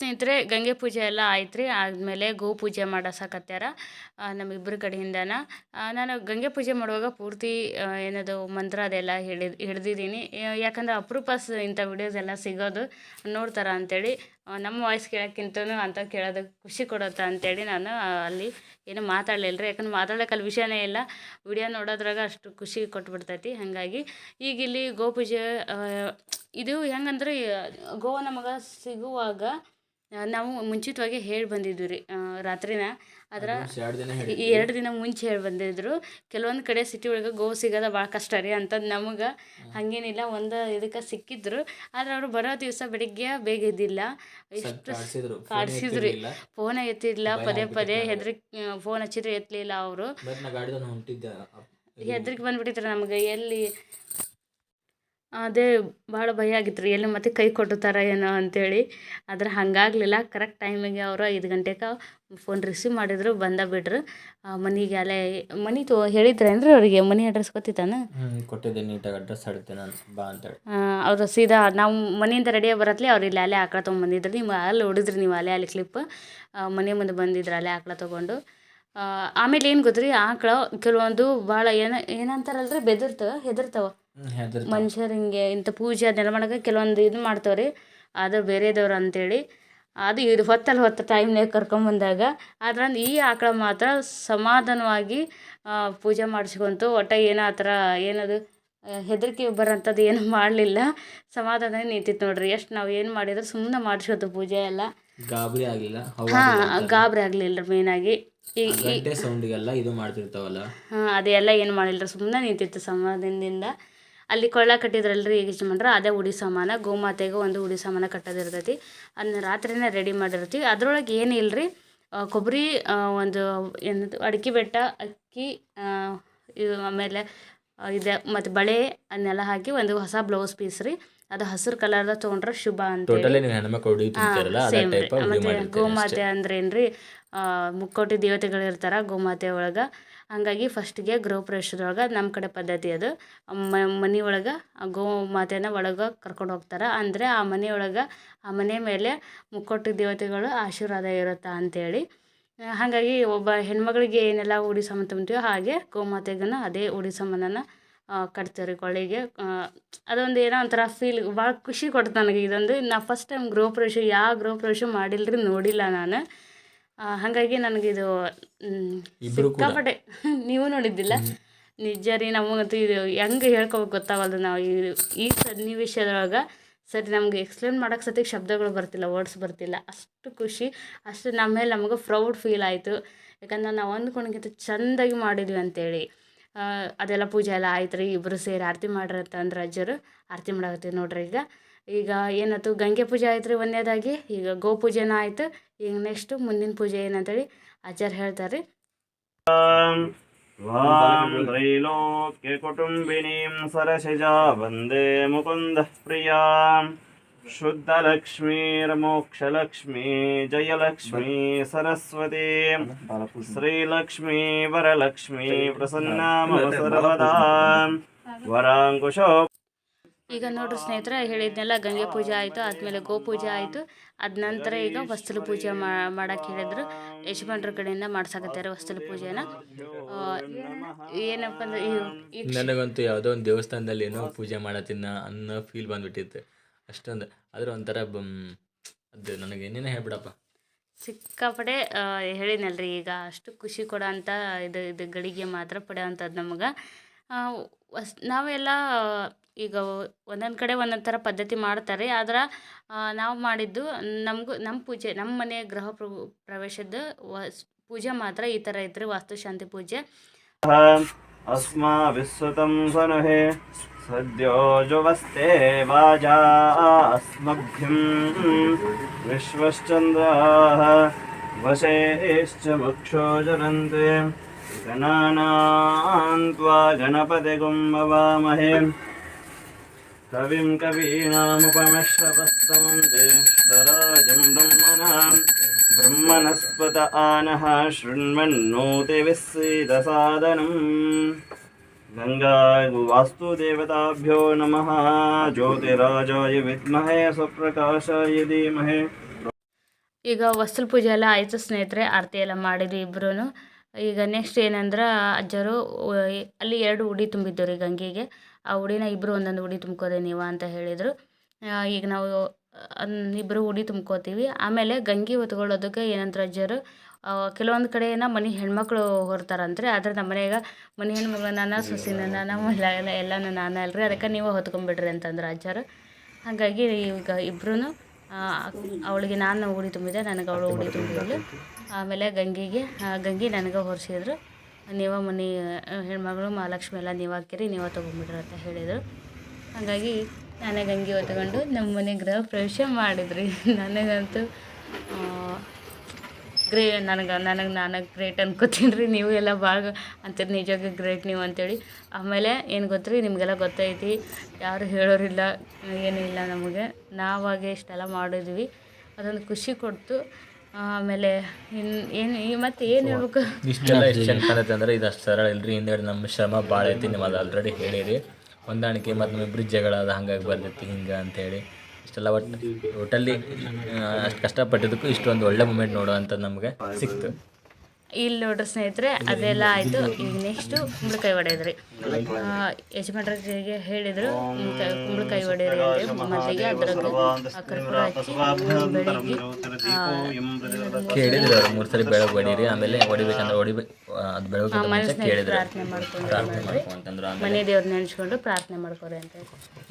ಸ್ನೇಹಿತರೆ ಗಂಗೆ ಪೂಜೆ ಎಲ್ಲ ಆಯ್ತು ರೀ ಆದಮೇಲೆ ಗೋ ಪೂಜೆ ಮಾಡಸಕತ್ಯಾರ ನಮ್ಮಿಬ್ಬರ ಕಡೆಯಿಂದನ. ನಾನು ಗಂಗೆ ಪೂಜೆ ಮಾಡುವಾಗ ಪೂರ್ತಿ ಏನದು ಮಂತ್ರ ಅದೆಲ್ಲ ಹಿಡಿದು ಹಿಡ್ದಿದ್ದೀನಿ. ಯಾಕಂದ್ರೆ ಅಪರೂಪ ಇಂಥ ವಿಡಿಯೋಸ್ ಎಲ್ಲ ಸಿಗೋದು ನೋಡ್ತಾರ ಅಂತೇಳಿ ಆ, ನಮ್ಮ ವಾಯ್ಸ್ ಕೇಳೋಕ್ಕಿಂತನೂ ಅಂತ ಕೇಳೋದು ಖುಷಿ ಕೊಡುತ್ತೆ ಅಂತೇಳಿ ನಾನು ಅಲ್ಲಿ ಏನು ಮಾತಾಡಲಿಲ್ಲ ರೀ ಯಾಕಂದ್ರೆ ಮಾತಾಡೋಕೆ ಅಲ್ಲಿ ವಿಷಯನೇ ಇಲ್ಲ. ವಿಡಿಯೋ ನೋಡೋದ್ರಾಗ ಅಷ್ಟು ಖುಷಿ ಕೊಟ್ಬಿಡ್ತೈತಿ. ಹಾಗಾಗಿ ಈಗ ಇಲ್ಲಿ ಗೋಪೂಜೆ ಇದು ಹೆಂಗಂದ್ರೆ ಗೋ ನಮಗೆ ಸಿಗುವಾಗ ನಾವು ಮುಂಚಿತವಾಗಿ ಹೇಳಿ ಬಂದಿದ್ವಿ ರೀ ರಾತ್ರಿನ. ಆದ್ರೆ ಎರಡು ದಿನ ಈ ಎರಡು ದಿನ ಮುಂಚೆ ಹೇಳಿ ಬಂದಿದ್ರು. ಕೆಲವೊಂದು ಕಡೆ ಸಿಟಿ ಒಳಗೆ ಗೋ ಸಿಗೋದ ಭಾಳ ಕಷ್ಟ ರೀ ಅಂತಂದು ನಮಗೆ ಹಾಗೇನಿಲ್ಲ ಒಂದು ಇದಕ್ಕೆ ಸಿಕ್ಕಿದ್ರು. ಆದ್ರೆ ಅವರು ಬರೋ ದಿವಸ ಬೆಳಿಗ್ಗೆ ಬೇಗ ಇದ್ದಿಲ್ಲ ಎಷ್ಟು ಕಾಡ್ಸಿದ್ರು. ರೀ. ಫೋನ್ ಎತ್ತಿಲ್ಲ ಪದೇ ಪದೇ ಹೆದ್ರಿ ಫೋನ್ ಹಚ್ಚಿದ್ರು ಎತ್ತಲಿಲ್ಲ ಅವರು. ಬಟ್ ಬಂದ್ಬಿಟ್ಟಿದ್ರು ನಮಗೆ. ಎಲ್ಲಿ ಅದೇ ಭಾಳ ಭಯ ಆಗಿತ್ತು ರೀ ಎಲ್ಲಿ ಮತ್ತೆ ಕೈ ಕೊಟ್ಟುತ್ತಾರ ಏನೋ ಅಂತೇಳಿ. ಆದ್ರೆ ಹಂಗಾಗ್ಲಿಲ್ಲ ಕರೆಕ್ಟ್ ಟೈಮಿಗೆ ಅವರು ಐದು ಗಂಟೆಗೆ ಫೋನ್ ರಿಸೀವ್ ಮಾಡಿದ್ರು ಬಂದ ಬಿಡ್ರು ಮನೆಗೆ ಅಲ್ಲೇ ಮನೆ ತೋ ಹೇಳಿದ್ರೇನು ರೀ ಅವರಿಗೆ ಮನೆ ಅಡ್ರೆಸ್ ಗೊತ್ತಿತ್ತಾನ? ಕೊಟ್ಟಿದ್ದೆ ನೀಟಾಗಿ ಅಡ್ರೆಸ್ ನಾನು ಬಾ ಅಂತೇಳಿ. ಅವರು ಸೀದಾ ನಾವು ಮನೆಯಿಂದ ರೆಡಿಯಾಗಿ ಬರತ್ಲೆ ಅವ್ರು ಇಲ್ಲಿ ಅಲ್ಲೇ ಆಕಳ ತೊಗೊಂಬಂದಿದ್ರು ನೀವು ಅಲ್ಲಿ ಹೊಡಿದ್ರಿ ನೀವು ಅಲ್ಲೇ ಅಲ್ಲಿ ಕ್ಲಿಪ್ ಮನೆ ಮುಂದೆ ಬಂದಿದ್ರು ಅಲ್ಲೇ ಆಕಳ ತೊಗೊಂಡು. ಆಮೇಲೆ ಏನು ಗೊತ್ತ್ರಿ ಆಕಳ ಕೆಲವೊಂದು ಭಾಳ ಏನ ಏನಂತಾರಲ್ರಿ ಬೆದರ್ತವ ಹೆದರ್ತವೆ. ಹೆದ್ರ ಮನುಷ್ಯರು ಹಿಂಗೆ ಇಂಥ ಪೂಜೆ ಅದನ್ನೆಲ್ಲ ಮಾಡಕ್ಕೆ ಕೆಲವೊಂದು ಇದು ಮಾಡ್ತಾವೆ ರೀ ಅದು ಬೇರೆದವ್ರು ಅಂತೇಳಿ. ಅದು ಇದು ಹೊತ್ತಲ್ಲಿ ಹೊತ್ತು ಟೈಮ್ನಾಗ ಕರ್ಕೊಂಬಂದಾಗ ಆದ್ರೆ ಈ ಆಕಳ ಮಾತ್ರ ಸಮಾಧಾನವಾಗಿ ಪೂಜೆ ಮಾಡಿಸ್ಕೊಂತು. ಒಟ್ಟು ಏನೋ ಆ ಥರ ಏನದು ಹೆದರಿಕೆ ಬರೋಂಥದ್ದು ಏನು ಮಾಡಲಿಲ್ಲ. ಸಮಾಧಾನ ನಿಂತಿತ್ತು ನೋಡ್ರಿ. ಎಷ್ಟು ನಾವು ಏನು ಮಾಡಿದ್ರು ಸುಮ್ಮನೆ ಮಾಡಿಸ್ಕೊತು ಪೂಜೆ ಎಲ್ಲ. ಗಾಬರಿ ಆಗಲಿಲ್ಲ ಹಾಂ ಗಾಬರಿ ಆಗಲಿಲ್ಲ ಮೇಯ್ನಾಗಿ ಈ ಈ ಗಂಟೆ ಸೌಂಡಿಗೆಲ್ಲ ಇದು ಮಾಡ್ತಿರ್ತಾವಲ್ಲ. ಹಾಂ ಅದೆಲ್ಲ ಏನು ಮಾಡಿಲ್ಲ ಸುಮ್ಮನೆ ನಿಂತಿತ್ತು ಸಮಾಧಾನದಿಂದ. ಅಲ್ಲಿ ಕೊಳ್ಳ ಕಟ್ಟಿದ್ರಲ್ರಿ ಈಗ ಯಜಮಾನ್ರ ಅದೇ ಉಡಿ ಸಾಮಾನ ಗೋಮಾತೆಗೆ ಒಂದು ಉಡಿ ಸಾಮಾನ ಕಟ್ಟೋದಿರ್ತೈತಿ. ಅದನ್ನ ರಾತ್ರಿನೇ ರೆಡಿ ಮಾಡಿರ್ತೀವಿ. ಅದ್ರೊಳಗೆ ಏನು ಇಲ್ಲರಿ ಕೊಬ್ಬರಿ ಒಂದು ಏನದು ಅಡಿಕೆ ಬೆಟ್ಟ ಅಕ್ಕಿ ಇದು ಆಮೇಲೆ ಇದೆ ಮತ್ತು ಬಳೆ ಅದನ್ನೆಲ್ಲ ಹಾಕಿ ಒಂದು ಹೊಸ ಬ್ಲೌಸ್ ಪೀಸ್ ರೀ. ಅದು ಹಸಿರು ಕಲರ್ದ ತೊಗೊಂಡ್ರೆ ಶುಭ ಅಂತ ಮತ್ತು ಗೋಮಾತೆ ಅಂದ್ರೆ ಏನ್ರಿ ಆ, ಮುಕ್ಕೋಟಿ ದೇವತೆಗಳು ಇರ್ತಾರ ಗೋಮಾತೆ ಒಳಗೆ. ಹಾಗಾಗಿ ಫಸ್ಟ್ಗೆ ಗೃಹ ಪ್ರವೇಶದೊಳಗೆ ನಮ್ಮ ಕಡೆ ಪದ್ಧತಿ ಅದು. ಮನೆ ಒಳಗೆ ಗೋಮಾತೆನ ಒಳಗೆ ಕರ್ಕೊಂಡು ಹೋಗ್ತಾರೆ. ಅಂದರೆ ಆ ಮನೆ ಒಳಗೆ ಆ ಮನೆ ಮೇಲೆ ಮುಕ್ಕೋಟಿ ದೇವತೆಗಳು ಆಶೀರ್ವಾದ ಇರುತ್ತೆ ಅಂತೇಳಿ. ಆ, ಹಾಗಾಗಿ ಒಬ್ಬ ಹೆಣ್ಮಗಳಿಗೆ ಏನೆಲ್ಲ ಉಡಿ ಸಂಬಂಧ ತುಂಬ್ತೀವೋ ಹಾಗೆ ಗೋಮಾತೆಗೂ ಅದೇ ಉಡಿ ಸಂಬಂಧನ ಕಟ್ತೀವಿ ರೀ ಕೊಳ್ಳಿಗೆ. ಅದೊಂದು ಏನೋ ಒಂಥರ ಫೀಲ್ ಭಾಳ ಖುಷಿ ಕೊಡ್ತು ನನಗೆ. ಇದೊಂದು ನಾ ಫಸ್ಟ್ ಟೈಮ್ ಗೃಹಪ್ರವೇಶ ಯಾವ ಗೃಹ ಪ್ರವೇಶ ಮಾಡಿಲ್ಲ ರೀ ನೋಡಿಲ್ಲ ನಾನು. ಹಾಗಾಗಿ ನನಗಿದು. ಸಿಕ್ಕಾಪಟ್ಟೆ. (laughs) ನೀವು ನೋಡಿದ್ದಿಲ್ಲ? ನಿಜ ರೀ ನಮಗಂತೂ ಇದು ಹೆಂಗೆ ಹೇಳ್ಕೊಬೇಕು ಗೊತ್ತಾಗಲ್ದು ನಾವು. ಈ ಈ ಸನ್ನಿವೇಶದೊಳಗೆ ಸರಿ ನಮ್ಗೆ ಎಕ್ಸ್ಪ್ಲೇನ್ ಮಾಡೋಕೆ ಸತಿಗೆ ಶಬ್ದಗಳು ಬರ್ತಿಲ್ಲ ವರ್ಡ್ಸ್ ಬರ್ತಿಲ್ಲ. ಅಷ್ಟು ಖುಷಿ ಅಷ್ಟು ನಮ್ಮ ಮೇಲೆ ನಮಗೆ ಪ್ರೌಡ್ ಫೀಲ್ ಆಯಿತು. ಯಾಕಂದ್ರೆ ನಾವು ಅಂದ್ಕೊಂಡಿಗಿಂತ ಚೆಂದಾಗಿ ಮಾಡಿದ್ವಿ ಅಂತೇಳಿ. ಅದೆಲ್ಲ ಪೂಜೆ ಎಲ್ಲ ಆಯ್ತು ರೀ ಇಬ್ಬರು ಸೇರಿ ಆರತಿ ಮಾಡ್ರಿ ಅಂತ ಅಂದ್ರೆ ಅಜ್ಜರು ಆರತಿ ಮಾಡಕತ್ತೀವಿ ನೋಡ್ರಿ ಈಗ. ಈಗ ಏನಾಯ್ತು? ಗಂಗೆ ಪೂಜೆ ಆಯ್ತು ರೀ ಈಗ ಗೋ ಪೂಜೆನ ಆಯ್ತು. ಈಗ ನೆಕ್ಸ್ಟು ಮುಂದಿನ ಪೂಜೆ ಏನಂತೇಳಿ ಆಚಾರ್ಯ ಹೇಳ್ತಾರೆ ರೀ ವಾಂ ತ್ರೈಲೋಕ್ಯ ಕುಟುಂಬಿನೀಂ ಸರಸಿಜಾ ವಂದೇ ಮುಕುಂದ ಪ್ರಿಯಾಂ ಲಕ್ಷ್ಮೀ ಜಯಲಕ್ಷ್ಮೀ ಸರಸ್ವತಿ ಶ್ರೀಲಕ್ಷ್ಮೀ ವರಲಕ್ಷ್ಮೀ ಪ್ರಸನ್ನ ಸರ್ವದಾ ವರಾಂಕುಶೋ ಈಗ ನೋಡ್ರಿ ಸ್ನೇಹಿತರೆ ಹೇಳಿದ್ನೆಲ್ಲ ಗಂಗೆ ಪೂಜೆ ಆಯಿತು ಆದಮೇಲೆ ಗೋ ಪೂಜೆ ಆಯಿತು. ಅದ ನಂತರ ಈಗ ವಸ್ತುಲು ಪೂಜೆ ಮಾಡೋಕ್ಕೆ ಹೇಳಿದ್ರು. ಯಜಮಾನ್ರ ಕಡೆಯಿಂದ ಮಾಡ್ಸಕತ್ತಾರೆ ವಸ್ತುಲು ಪೂಜೆನ. ಏನಪ್ಪ ಅಂದ್ರೆ ಈ- ನನಗಂತೂ ಯಾವುದೋ ಒಂದು ದೇವಸ್ಥಾನದಲ್ಲಿ ಏನೋ ಪೂಜೆ ಮಾಡತ್ತಿನ ಅನ್ನೋ ಫೀಲ್ ಬಂದ್ಬಿಟ್ಟಿತ್ತು. ಅಷ್ಟೊಂದು. ಆದ್ರೆ ಒಂಥರ ಅದು ನನಗೆ ಏನೇನು ಹೇಳ್ಬಿಡಪ್ಪ. ಸಿಕ್ಕಾಪಡೆ ಹೇಳಿನಲ್ರಿ ಈಗ ಅಷ್ಟು ಖುಷಿ ಕೊಡೋ ಅಂಥ ಇದು ಇದು ಗಳಿಗೆ ಮಾತ್ರ ಪಡೆಯೋವಂಥದ್ದು ನಮಗೆ. ವಸ್ ನಾವೆಲ್ಲ ಈಗ ಒಂದೊಂದು ಕಡೆ ಒಂದೊಂದು ಥರ ಪದ್ಧತಿ ಮಾಡ್ತಾರೆ. ಆದ್ರೆ ನಾವು ಮಾಡಿದ್ದು ನಮಗೂ ನಮ್ಮ ಪೂಜೆ ನಮ್ಮ ಮನೆ ಗೃಹ ಪ್ರವೇಶದ್ದು ವಸ್, ಪೂಜೆ ಮಾತ್ರ ಈ ಥರ ಇತ್ತು ವಾಸ್ತುಶಾಂತಿ ಪೂಜೆ. ಅಸ್ಮಾ ವಿಶ್ವತಂ ಸ್ವನುಹೆ ಸದ್ಯೋ ಜುವಸ್ತೆ ವಾಜಾ ಅಸ್ಮಭ್ಯಂ ವಿಶ್ವಶ್ಚಂದ್ರ ವಶೇಶ್ಚ ವೃಕ್ಷೋ ಜರಂತೆ. ಗಣಾನಾನ್ತ್ವಾ ಗಣಪತಿಗುಂ ಭವಾಮಹೇ कविं कवीनामुपमश्रवस्तमं ज्येष्ठराजं ब्रह्मणां ब्रह्मणस्पत आनः शृण्वन्नोति विस्सीदसादनम् गङ्गा वास्तुदेवताभ्यो नमः ज्योतिराजाय विद्महे स्वप्रकाशाय धीमहि ಈಗ ವಸ್ತುಲ ಪೂಜೆ ಎಲ್ಲ ಆಯಿತು ಸ್ನೇಹಿತರೆ ಆರತಿ ಎಲ್ಲ ಮಾಡಿದ್ವಿ ಇಬ್ರು ಈಗ ನೆಕ್ಸ್ಟ್ ಏನಂದ್ರೆ ಅಜ್ಜರು ಉ- ಅಲ್ಲಿ ಎರಡು ಉಡಿ ತುಂಬಿದ್ದು ರೀ ಗಂಗೆಗೆ ಆ ಉಡಿನ ಇಬ್ಬರು ಒಂದೊಂದು ಉಡಿ ತುಂಬ್ಕೋರಿ ನೀವು ಅಂತ ಹೇಳಿದರು. ಈಗ ನಾವು ಇಬ್ಬರು ಉಡಿ ತುಂಬ್ಕೋತೀವಿ. ಆಮೇಲೆ ಗಂಗೆ ಹೊತ್ಕೊಳ್ಳೋದಕ್ಕೆ ಏನಂತ ರಜರು ಕೆಲವೊಂದು ಕಡೆ ಏನ ಮನೆ ಹೆಣ್ಮಕ್ಳು ಹೊರ್ತಾರಂತ್ರಿ. ಆದ್ರೆ ನಮ್ಮ ಮನೆಯಾಗ ಮನೆ ಹೆಣ್ಮಗಳು ನಾನು ಸೊಸಿನ ನಾನು ಎಲ್ಲ ಎಲ್ಲ ಎಲ್ಲನೂ ನಾನು ಅಲ್ರಿ. ಅದಕ್ಕೆ ನೀವು ಹೊತ್ಕೊಂಬಿಡ್ರಿ ಅಂತಂದ್ರೆ ಅಜ್ಜರು. ಹಾಗಾಗಿ ಈಗ ಇಬ್ಬರೂ ಅವಳಿಗೆ ನಾನು ಉಡಿ ತುಂಬಿದೆ, ನನಗೆ ಅವಳು ಉಡಿ ತುಂಬಿದ್ಲು. ಆಮೇಲೆ ಗಂಗೆಗೆ ಗಂಗೆ ನನಗೆ ಹೊರಿಸಿದ್ರು. ನೀವ ಮನೆ ಹೆಣ್ಮಗಳು ಮಹಾಲಕ್ಷ್ಮಿ ಎಲ್ಲ ನೀವು ಹಾಕಿರಿ, ನೀವು ತೊಗೊಂಬಿಡ್ರಿ ಅಂತ ಹೇಳಿದರು. ಹಾಗಾಗಿ ನಾನೇ ಗಂಗೆ ಹೊತ್ಕೊಂಡು ನಮ್ಮ ಮನೆ ಗೃಹ ಪ್ರವೇಶ ಮಾಡಿದ್ರಿ. (laughs) ನನಗಂತೂ ಗ್ರೇ, ನನಗೆ ನನಗೆ ನನಗೆ ಗ್ರೇಟ್ ಅನ್ಕೋತೀನಿ ರೀ ನೀವು ಎಲ್ಲ ಭಾಳ ಅಂತೀರಿ ನಿಜವಾಗಿ ಗ್ರೇಟ್ ನೀವು ಅಂತೇಳಿ. ಆಮೇಲೆ ಏನು ಗೊತ್ತ್ರಿ, ನಿಮಗೆಲ್ಲ ಗೊತ್ತೈತಿ, ಯಾರು ಹೇಳೋರಿಲ್ಲ, ಏನೂ ಇಲ್ಲ ನಮಗೆ. ನಾವಾಗೆ ಇಷ್ಟೆಲ್ಲ ಮಾಡಿದ್ವಿ. ಅದೊಂದು ಖುಷಿ ಕೊಡ್ತು. ಆಮೇಲೆ ಇನ್ನು ಏನು ಮತ್ತೆ ಏನು ಹೇಳ್ಬೇಕು? ಇಷ್ಟೆಲ್ಲ ಎಷ್ಟು ಚೆಂದ ಕಾಣುತ್ತೆ ಅಂದ್ರೆ ಇದು ಅಷ್ಟು ಸರಳ. ಇಲ್ರಿ ಹಿಂದೆ ನಮ್ಮ ಶ್ರಮ ಭಾಳ ಐತಿ ನೀವು ಅದು ಆಲ್ರೆಡಿ ಹೇಳಿರಿ. ಹೊಂದಾಣಿಕೆ ಮತ್ತು ನಮ್ಮಿಬ್ರು ಜಗಳ ಅದ ಹಂಗಾಗಿ ಬರ್ತೈತಿ ಹಿಂಗೆ ಅಂತೇಳಿ ಇಷ್ಟೆಲ್ಲ ಒಟ್ಟು ಒಟ್ಟಲ್ಲಿ ಅಷ್ಟು ಕಷ್ಟಪಟ್ಟಿದ್ದಕ್ಕೂ ಇಷ್ಟೊಂದು ಒಳ್ಳೆ ಮೂಮೆಂಟ್ ನೋಡುವಂಥದ್ದು ನಮಗೆ ಸಿಕ್ತು. ಇಲ್ಲಿ ನೋಡ್ರಿ ಸ್ನೇಹಿತರೆ, ಅದೆಲ್ಲ ಆಯಿತು. ಈಗ ನೆಕ್ಸ್ಟು ಕುಂಬಳಕಾಯಿ ಹೊಡೆಯೋದ್ರಿ ಯಜಮಾನ್ರಿಗೆ ಹೇಳಿದರು ಕುಂಬಳಕಾಯಿ ಅಂತೇಳಿ ಮೊದಲಿಗೆ ಅದ್ರಾಗ ಕರ್ಪೂರ ಹಚ್ಚಿ ಬೆಳಿಗ್ಗೆ ಕೇಳಿದ್ರು ಮೂರು ಸರಿ ಬೆಳಗ್ಗೆ ಹೊಡೀರಿ ಆಮೇಲೆ ಹೊಡಿಬೇಕಂದ್ರೆ ಹೊಡಿಬೇಕು ಅದು ಬೆಳಗ್ಗೆ ಮುಂಚೆ ಕೇಳಿದ್ರು. ಪ್ರಾರ್ಥನೆ ಮಾಡ್ಕೊಂಡು ಮನೆ ದೇವ್ರ ನೆನೆಸ್ಕೊಂಡು ಪ್ರಾರ್ಥನೆ ಮಾಡ್ಕೊರಿ ಅಂತ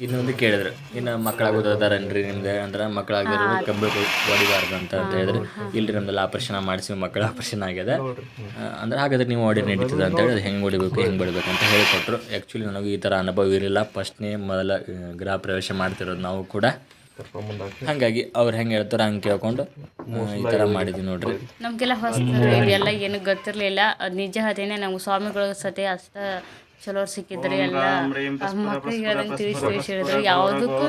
ಇನ್ನೊಂದು ಕೇಳಿದ್ರು ಇನ್ನು ಮಕ್ಕಳಾಗೋದಾರನ್ರಿ ನಿಮ್ದು ಅಂದ್ರೆ ಮಕ್ಕಳಾಗಿರೋ ಕಂಪ್ಯೂಟರ್ ಹೊಡಿಬಾರ್ದು ಅಂತ ಅಂತ ಹೇಳಿದ್ರೆ ಇಲ್ರಿ ನಮ್ದೆಲ್ಲ ಆಪರೇಷನ್ ಮಾಡಿಸಿ ಮಕ್ಕಳ ಆಪರೇಷನ್ ಆಗ್ಯದ. ಅಂದ್ರೆ ಹಾಗಾದ್ರೆ ನೀವು ಆಡಿ ನಡೀತದೆ ಅಂತ ಹೇಳಿ ಹೆಂಗೆ ಹೊಡಿಬೇಕು ಹೆಂಗೆ ಬಿಡಬೇಕು ಅಂತ ಹೇಳಿಕೊಟ್ರು. ಆ್ಯಕ್ಚುಲಿ ನನಗೆ ಈ ಥರ ಅನುಭವ ಇರಲಿಲ್ಲ. ಫಸ್ಟ್ನೇ ಮೊದಲ ಗೃಹ ಪ್ರವೇಶ ಮಾಡ್ತಿರೋದು ನಾವು ಕೂಡ. ಹಾಗಾಗಿ ಅವ್ರು ಹೆಂಗೆ ಹೇಳ್ತಾರ ಹಂಗೆ ಕೇಳ್ಕೊಂಡು ಈ ಥರ ಮಾಡಿದ್ವಿ ನೋಡ್ರಿ. ನಮಗೆಲ್ಲ ಹೊಸ ಎಲ್ಲ ಏನು ಗೊತ್ತಿರಲಿಲ್ಲ. ನಿಜ ಅದೇನೆ ನಮ್ಗೆ ಸ್ವಾಮಿಗಳ ಸತಿ ಅಷ್ಟ ಚಲೋ ಸಿಕ್ಕಿದ್ರಿ ಎಲ್ಲ ಮಕ್ಳಿಗೆ ಅದನ್ನ ತಿಳಿಸಿ ತಿಳಿಸಿ ಹೇಳಿದ್ರು ಯಾವುದಕ್ಕೂ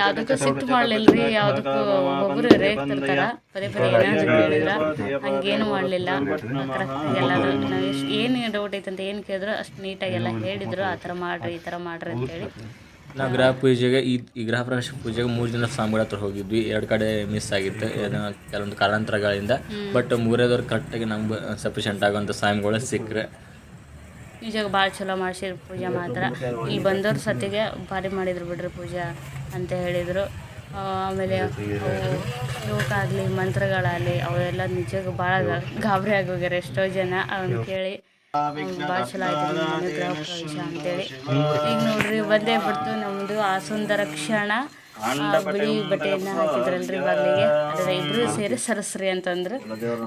ಯಾವುದಕ್ಕೂ ಸಿಟ್ಟು ಮಾಡಲಿಲ್ರಿ ಯಾವುದಕ್ಕೂ ಒಬ್ಬೊಬ್ರು ರೇಗ್ತಿರ್ತಾರ ಪದೇ ಪದೇ ಏನಾದ್ರು ಕೇಳಿದ್ರ ಹಂಗೇನು ಮಾಡಲಿಲ್ಲ. ಕರೆಕ್ಟಾಗಿ ಎಲ್ಲರೂ ನಾವು ಎಷ್ಟು ಏನು ಡೌಟ್ ಐತೆ ಅಂತ ಏನು ಕೇಳಿದ್ರು ಅಷ್ಟು ನೀಟಾಗಿ ಎಲ್ಲ ಹೇಳಿದ್ರು ಆ ಥರ ಮಾಡ್ರಿ ಈ ಥರ ಮಾಡ್ರಿ ಅಂತೇಳಿ. ನಾವು ಗೃಹ ಪೂಜೆಗೆ ಈ ಈ ಗೃಹ ಪ್ರವೇಶ ಪೂಜೆಗೆ ಮೂರು ಜನ ಸ್ವಾಮಿಗಳ ಹತ್ರ ಹೋಗಿದ್ವಿ. ಎರಡು ಕಡೆ ಮಿಸ್ ಆಗಿತ್ತು. ಏನೋ ಕೆಲವೊಂದು ಕಾರಣಾಂತರಗಳಿಂದ. ಬಟ್ ಮೂರೇದವ್ರು ಕರೆಕ್ಟಾಗಿ ನಮ್ಗೆ ಸಫಿಷಿಯೆಂಟ್ ಆಗುವಂಥ ಸ್ವಾಮಿಗಳು ಸಿಕ್ಕರೆ. ನಿಜಾಗ ಭಾಳ ಚಲೋ ಮಾಡ್ಸಿದ್ರು ಪೂಜೆ ಮಾತ್ರ. ಈ ಬಂದವ್ರ ಸತಿಗೆ ಭಾರಿ ಮಾಡಿದ್ರು ಬಿಡ್ರಿ ಪೂಜೆ ಅಂತ ಹೇಳಿದರು. ಆಮೇಲೆ ಶ್ಲೋಕಾಗಲಿ ಮಂತ್ರಗಳಾಗಲಿ, ಅವೆಲ್ಲ ನಿಜಕ್ಕೆ ಭಾಳ ಗಾಬರಿ ಆಗೋಗ್ಯಾರ ಎಷ್ಟೋ ಜನ ಅವ್ನು ಕೇಳಿ. ಭಾಳ ಚಲೋ ಆಯ್ತು ನಿಮ್ಮ ಮನೆ ಗೃಹ ಪ್ರವೇಶ ಅಂತೇಳಿ. ಈಗ ನೋಡ್ರಿ ಬಂದೇ ಬಿಡ್ತು ನಮ್ಮದು ಆ ಸುಂದರ ಕ್ಷಣ. ಬಿಳಿ ಬಟ್ಟೆಯನ್ನ ಹಾಕಿದ್ರಲ್ರಿ ಬಾಗಿಲಿಗೆ. ಅದರ ಇಬ್ರು ಸೇರಿ ಸರಸ್ರಿ ಅಂತಂದ್ರು.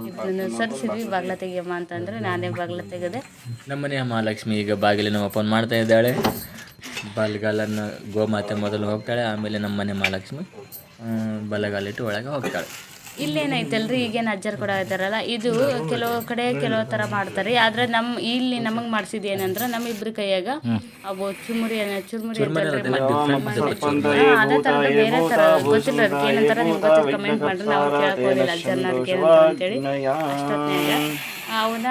ಇದನ್ನ ಸರಿಸಿದ್ವಿ ಬಾಗ್ಲ ತೆಗಿಯಮ್ಮ ಅಂತಂದ್ರೆ. ನಾನೇ ಬಾಗ್ಲ ತೆಗೆದೆ. ನಮ್ಮನೆಯ ಮಹಾಲಕ್ಷ್ಮಿ ಈಗ ಬಾಗಿಲಿನ ಓಪನ್ ಮಾಡ್ತಾ ಇದ್ದಾಳೆ. ಬಲಗಾಲನ್ನು ಗೋಮಾತೆ ಮೊದಲು ಹೋಗ್ತಾಳೆ ಆಮೇಲೆ ನಮ್ಮನೆ ಮಹಾಲಕ್ಷ್ಮಿ ಬಲಗಾಲಿಟ್ಟು ಒಳಗೆ ಹೋಗ್ತಾಳೆ. ಇಲ್ಲೇನೈತಲ್ರಿ ಈಗೇನು ಅಜ್ಜರು ಕೂಡ ಇದ್ದಾರಲ್ಲ? ಇದು ಕೆಲವು ಕಡೆ ಕೆಲವು ಥರ ಮಾಡ್ತಾರೆ. ಆದ್ರೆ ನಮ್ಮ ಇಲ್ಲಿ ನಮಗೆ ಮಾಡಿಸಿದ ಏನಂದ್ರೆ ನಮ್ಮ ಇಬ್ಬರ ಕೈಯಾಗ ಅವು ಚುರ್ಮುರಿ ಚುರ್ಮುರಿ ಅದೇ ಥರ ಬೇರೆ ಥರ ಗೊತ್ತಿಲ್ಲ ಅದಕ್ಕೆ ಏನಂತಾರ ನಿಮ್ಗೆ ಗೊತ್ತಿಲ್ಲ ಕಮೆಂಟ್ ಮಾಡ್ರಿ. ನಾವು ಕೇಳಕ್ ಹೋಗಿಲ್ಲ ಅಜ್ಜರ್ನ ಅದಕ್ಕೆ ಏನಂತ ಅಂತೇಳಿ. ಅಷ್ಟೊತ್ತಿನಾಗ ಅವನ್ನ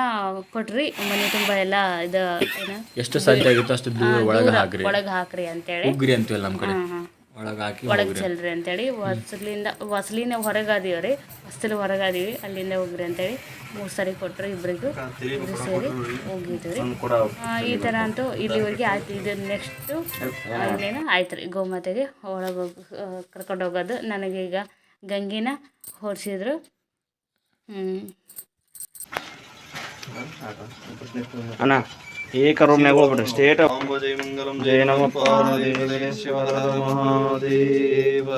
ಕೊಟ್ರಿ ಮನೆ ತುಂಬಾ ಎಲ್ಲ ಇದು ಏನು? ಎಷ್ಟು ಸಾಧ್ಯ ಆಗಿತ್ತು ಅಷ್ಟು ಒಳಗೆ ಹಾಕ್ರಿ. ಒಳಗೆ ಹಾಕ್ರಿ ಅಂತೇಳಿ. ಉಗ್ರಿ ಅಂತೀವಲ್ಲ ನಮ್ಮ ಕಡೆ. ಒಳಗೆ ಚೆಲ್ರಿ ಅಂತೇಳಿ ಹೊಸಲಿಂದ ಹೊಸಲಿನ ಹೊರಗಾದೀವಿ ರೀ ಹೊಸಲು ಹೊರಗಾದೀವಿ ಅಲ್ಲಿಂದ ಹೋಗ್ರಿ ಅಂತೇಳಿ ಮೂರು ಸರಿ ಕೊಟ್ಟರು ಇಬ್ಬರಿಗೂ ಇಬ್ಬರು ಸೇರಿ ಹೋಗಿದ್ವಿ. ಈ ಥರ ಅಂತೂ ಇಲ್ಲಿವರೆಗೆ ಆಯ್ತು. ಇದು ನೆಕ್ಸ್ಟು ಇನ್ನೇನು ಆಯ್ತು ರೀ. ಗೋಮಾತೆಗೆ ಒಳಗೆ ಹೋಗಿ ಕರ್ಕೊಂಡು ಹೋಗೋದು. ನನಗೀಗ ಗಂಗಿನ ಹೊರಿಸಿದ್ರು. ಹ್ಞೂ ಅಣ್ಣ. ಹೋಗ್ಬಿಡ್ರಿ ಸ್ಟೇಟ್ ಜಯ ನಮ. ಪಾರ್ವದೇವ ಮಹಾದೇವ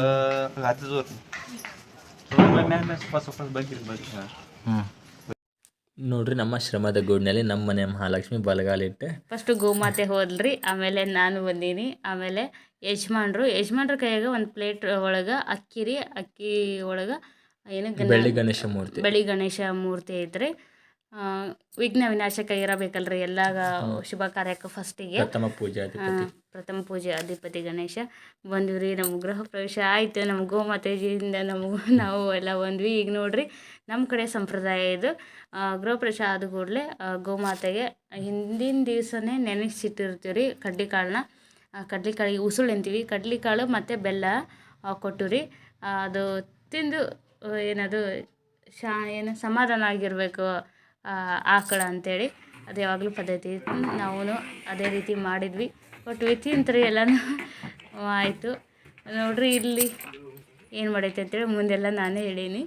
ನೋಡ್ರಿ ನಮ್ಮ ಶ್ರಮದ ಗೂಡಿನಲ್ಲಿ ನಮ್ಮ ಮನೆ ಮಹಾಲಕ್ಷ್ಮಿ ಬಲಗಾಲಿಟ್ಟೆ ಫಸ್ಟ್ ಗೋಮಾತೆ ಹೋದ್ರಿ ಆಮೇಲೆ ನಾನು ಬಂದೀನಿ. ಆಮೇಲೆ ಯಜಮಾನ್ರು ಯಜಮಾನ್ರ ಕೈಯಾಗ ಒಂದು ಪ್ಲೇಟ್ ಒಳಗೆ ಅಕ್ಕಿ ರೀ ಅಕ್ಕಿ ಒಳಗೆ ಏನು ಗಣ- ಬೆಳ್ಳಿ ಗಣೇಶ ಮೂರ್ತಿ. ಬೆಳ್ಳಿ ಗಣೇಶ ಮೂರ್ತಿ ಐತ್ರಿ. ವಿಘ್ನ ವಿನಾಶಕ ಇರಬೇಕಲ್ರಿ ಎಲ್ಲ ಶುಭ ಕಾರ್ಯಕ್ಕೆ ಫಸ್ಟಿಗೆ ಪ್ರಥಮ ಪೂಜಾಧಿಪತಿ ಪ್ರಥಮ ಪೂಜೆ ಅಧಿಪತಿ ಗಣೇಶ. ಬಂದ್ವಿ ರೀ ನಮ್ಮ ಗೃಹ ಪ್ರವೇಶ ಆಯಿತು. ನಮ್ಮ ಗೋಮಾತೆಜಿಯಿಂದ ನಮಗೂ (laughs) ನಾವು ಎಲ್ಲ ಬಂದ್ವಿ. ಈಗ ನೋಡ್ರಿ ನಮ್ಮ ಕಡೆ ಸಂಪ್ರದಾಯ ಇದು. ಗೃಹ ಪ್ರವೇಶ ಆದ ಕೂಡಲೇ ಗೋಮಾತೆಗೆ ಹಿಂದಿನ ದಿವಸನೇ ನೆನೆಸಿಟ್ಟಿರ್ತೀವಿ ರೀ ಕಡ್ಲೆಕಾಳನ್ನ ಕಡ್ಲೆಕಾಳಿಗೆ ಉಸುಳು ಅಂತೀವಿ. ಕಡ್ಲೆಕಾಳು ಮತ್ತು ಬೆಲ್ಲ ಕೊಟ್ಟು ರೀ ಅದು ತಿಂದು ಏನದು ಶಾ ಏನು ಸಮಾಧಾನ ಆಗಿರಬೇಕು. ಆಕಳ ಅಂತೇಳಿ ಅದು ಯಾವಾಗಲೂ ಪದ್ಧತಿ ನಾವು ಅದೇ ರೀತಿ ಮಾಡಿದ್ವಿ. ಬಟ್ ವಿತಿನ್ ತ್ರೀ ಎಲ್ಲನೂ ಆಯಿತು. ನೋಡ್ರಿ ಇಲ್ಲಿ ಏನು ಮಾಡೈತೆ ಅಂತೇಳಿ ಮುಂದೆಲ್ಲ ನಾನೇ ಹೇಳೀನಿ.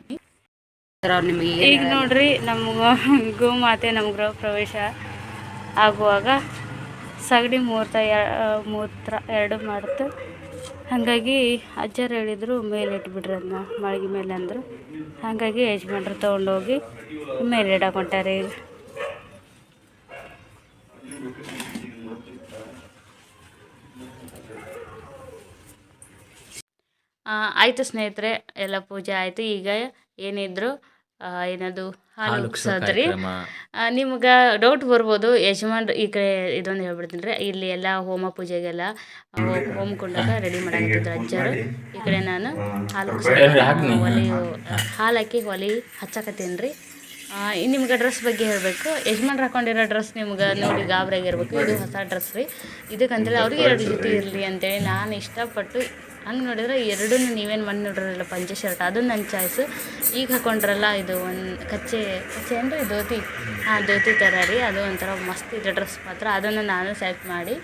ಈಗ ನೋಡ್ರಿ ನಮ್ಮ ಗೋಮಾತೆ ನಮ್ಮ ಗೃಹ ಪ್ರವೇಶ ಆಗುವಾಗ ಸಗಡಿ ಮೂರ್ತ ಮೂತ್ರ ಎರಡು ಮಾಡ್ತು ಹಾಗಾಗಿ ಅಜ್ಜರು ಹೇಳಿದರು, ಮೇಲೆ ಇಟ್ಬಿಡ್ರಿ ಅದನ್ನ ಮಾಳಿಗೆ ಮೇಲೆ ಅಂದರು. ಹಾಗಾಗಿ ಯಜಮಾನ್ರು ತೊಗೊಂಡೋಗಿ ಮೇಲೆ ಇಡಕ್ಕೆ ಹೊಂಟಾರೆ ಈಗ ಆಯಿತು ಸ್ನೇಹಿತರೆ, ಎಲ್ಲ ಪೂಜೆ ಆಯಿತು. ಈಗ ಏನಿದ್ರು ಏನದು ಹಾಲು ಹಾಲು ನಿಮ್ಗ ಡೌಟ್ ಬರ್ಬೋದು ಯಜಮಾನ್ರು ಈ ಕಡೆ ಇದೊಂದು ಹೇಳ್ಬಿಡ್ತೀನಿ ರೀ ಇಲ್ಲಿ ಎಲ್ಲ ಹೋಮ ಪೂಜೆಗೆಲ್ಲ ಹೋಮ್ ಕುಂಡಕ್ಕೆ ರೆಡಿ ಮಾಡಕತ್ತಿದ್ರು ಅಜ್ಜರು. ಈ ಕಡೆ ನಾನು ಹಾಲು ಒಲೆ ಹಾಲು ಹಾಕಿ ಒಲೆ ಹಚ್ಚಕತ್ತೀನಿ ರೀ. ನಿಮ್ಗೆ ಡ್ರೆಸ್ ಬಗ್ಗೆ ಹೇಳಬೇಕು. ಯಜಮಾನ್ರು ಹಾಕೊಂಡಿರೋ ಡ್ರೆಸ್ ನಿಮ್ಗೆ ನೋಡಿ ಗಾಬರಿಯಾಗಿರ್ಬೇಕು ಇದು ಹೊಸ ಡ್ರೆಸ್ ರೀ. ಇದಕ್ಕಂತೇಳಿ ಅವ್ರಿಗೆ ಎರಡು ಜೊತೆ ಇರಲಿ ಅಂತೇಳಿ ನಾನು ಇಷ್ಟಪಟ್ಟು ಹಂಗೆ ನೋಡಿದ್ರೆ ಎರಡೂ ನೀವೇನು ಮಣ್ಣು ನೋಡಿರಲ್ಲ ಪಂಚೆ ಶರ್ಟ್ ಅದು ನನ್ನ ಚಾಯ್ಸು ಈಗ ಹಾಕೊಂಡ್ರಲ್ಲ ಇದು ಒಂದು ಕಚ್ಚೆ ಕಚ್ಚೆ ಅಂದರೆ ಧೋತಿ. ಹಾಂ ಧೋತಿ ಥರ ರೀ ಅದು ಒಂಥರ ಮಸ್ತ್ ಇದೆ ಡ್ರೆಸ್ ಮಾತ್ರ. ಅದನ್ನು ನಾನು ಸೆಲೆಕ್ಟ್ ಮಾಡಿ